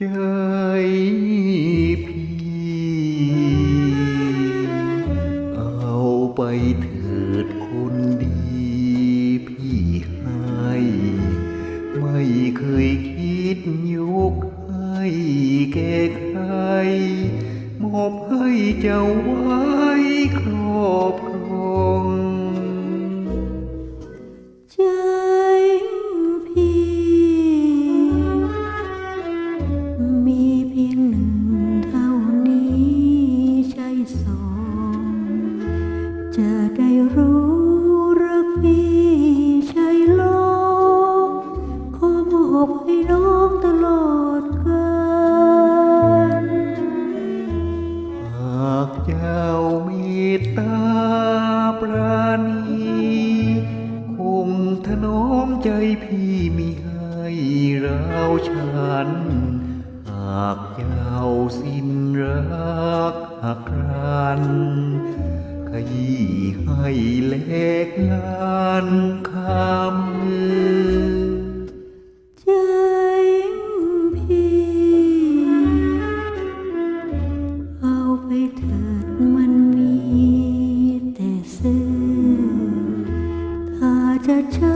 จพี่เอาไปเถิดคนดีพี่ให้ไม่เคยคิดยกให้แก่ใครมอบให้เจ้าไว้ครอบคร จะได้รู้รักพี่ใช่ลองขอมอบให้น้องตลอดกาลหากเจ้าเมตตาปราณีคงถนอมใจพี่มิให้เราฉันากเจ้าสิ้นรักหักรันขยี้ให้เล็กลานคำใจพี่เอาไปเถิดมันมีแต่ซื้อถ้าจะเจอ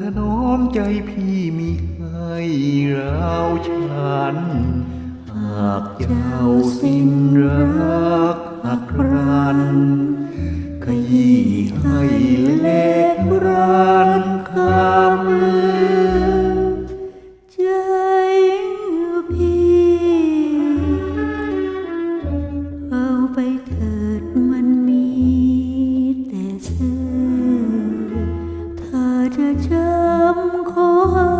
ถนอมใจพี่มีให้ราวฉัน หากเจ้าสิ้นรักหักรันขยี้ให้เล็กรานข้ามือใจพี่ เอาไปเถอะ จำขอ